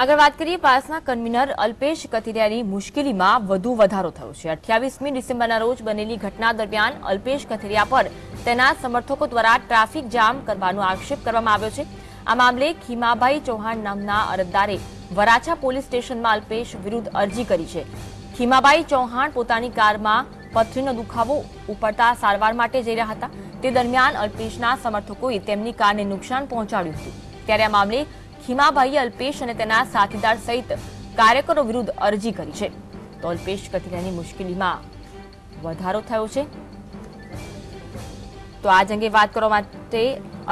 આગળ વાત કરીએ પાસના કન્વીનર અલ્પેશ કથિરિયાની મુશ્કેલીમાં વધુ વધારો થયો છે. અઠ્યાવીસમી ડિસેમ્બરના રોજ બનેલી ઘટના દરમિયાન અલ્પેશ કથિરિયા પર તેના સમર્થકો દ્વારા ટ્રાફિક જામ કરવાનો આક્ષેપ કરવામાં આવ્યો છે. આ મામલે ખીમાભાઈ ચૌહાણ નામના અરજદારે વરાછા પોલીસ સ્ટેશનમાં અલ્પેશ વિરુદ્ધ અરજી કરી છે. ખીમાભાઈ ચૌહાણ પોતાની કારમાં પથરીનો દુખાવો ઉપડતા સારવાર માટે જઈ રહ્યા હતા. તે દરમિયાન અલ્પેશના સમર્થકોએ તેમની કારને નુકસાન પહોંચાડ્યું હતું. ત્યારે આ મામલે ખીમાભાઈએ અલ્પેશ અને તેના સાથીદાર સહિત કાર્યકરો વિરુદ્ધ અરજી કરી છે. તો અલ્પેશ કથિરિયાની મુશ્કેલીમાં વધારો થયો છે. તો આજ અંગે વાત કરવા માટે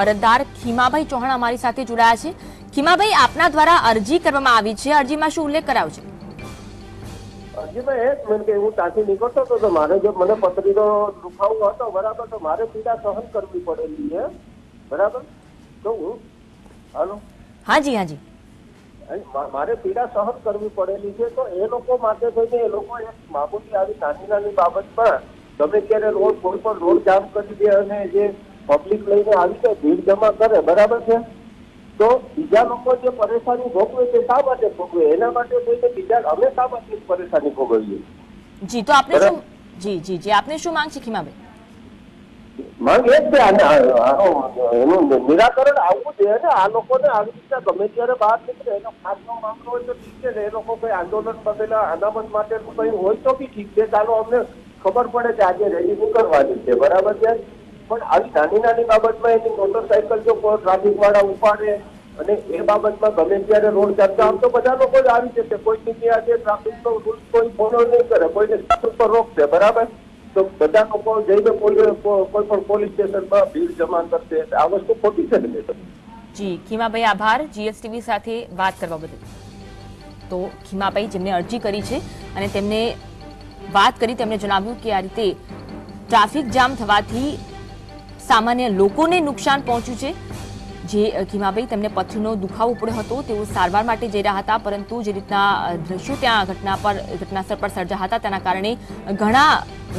અરજદાર ખીમાભાઈ ચૌહાણ અમારી સાથે જોડાયા છે. ખીમાભાઈ, આપના દ્વારા અરજી કરવામાં આવી છે. અરજીમાં શું ઉલ્લેખ કરાયો છે? મિનિટ કે હું ત્યાંથી નીકળતો હતો, તો મારે જો મને પથરીનો હતો, બરાબર, તો મારે પીડા સહન કરવી પડેલી છે. બરાબર? તો હાલો. હાજી હાજી. મારે પીડા સહન કરવી પડેલી છે તો એ લોકો માટે થઈને એ લોકો એક મામૂલી આવી નાની નાની બાબતમાં ગમે ત્યારે રોડ કોઈ પણ રોડ જામ કરી દે અને જે પબ્લિક લઈને આવી જાય ભીડ જમા કરે બરાબર છે? તો બીજા લોકો જે પરેશાની ભોગવે છે શા માટે ભોગવે? એના માટે થઈને બીજા અમે શા માટે પરેશાની ભોગવીએ? જી તો આપણે શું જી જી જી આપને શું માંગ છે ખીમાભાઈ ખબર પડે કે આજે રેલી નીકળવાની છે. બરાબર છે? પણ આવી નાની નાની બાબતમાં એની મોટરસાયકલ જો ટ્રાફિક વાળા ઉપાડે અને એ બાબતમાં ગમે ત્યારે રોડ ચાલતા આમ તો બધા લોકો જ આવી જશે. કોઈ જગ્યા આજે ટ્રાફિકનો રૂલ કોઈ ફોલો નહીં કરે. કોઈને ટ્રાફિક પર રોકશે. બરાબર? તો બધા લોકો જઈને કોઈ પણ પોલીસ સ્ટેશનમાં ભીડ જમા કરશે. આ વસ્તુ ખોટી છે ને મેડમ? જી, ખીમાભાઈ આભાર. જીએસટીવી સાથે વાત કરવા બદલ. તો ખીમાભાઈ જેમને અરજી કરી છે અને તેમને વાત કરી, તેમણે જણાવ્યું કે આ રીતે ટ્રાફિક જામ થવાથી સામાન્ય લોકોને નુકસાન પહોંચ્યું છે. જે ઘીમાભાઈ તેમને પથરીનો દુખાવો પડ્યો હતો, તેઓ સારવાર માટે જઈ રહ્યા હતા, પરંતુ જે રીતના દ્રશ્યો ત્યાં ઘટના પર, ઘટનાસ્થળ પર સર્જા હતા, તેના કારણે ઘણા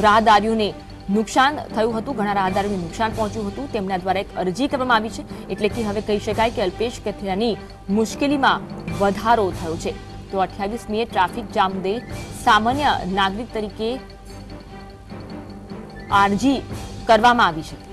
રાહદારીઓને નુકસાન થયું હતું, ઘણા રાહદારીઓને નુકસાન પહોંચ્યું હતું. તેમના દ્વારા એક અરજી કરવામાં આવી છે, એટલે કે હવે કહી શકાય કે અલ્પેશ કથિરાની મુશ્કેલીમાં વધારો થયો છે. તો અઠ્યાવીસમીએ ટ્રાફિક જામ મુદ્દે સામાન્ય નાગરિક તરીકે અરજી કરવામાં આવી છે.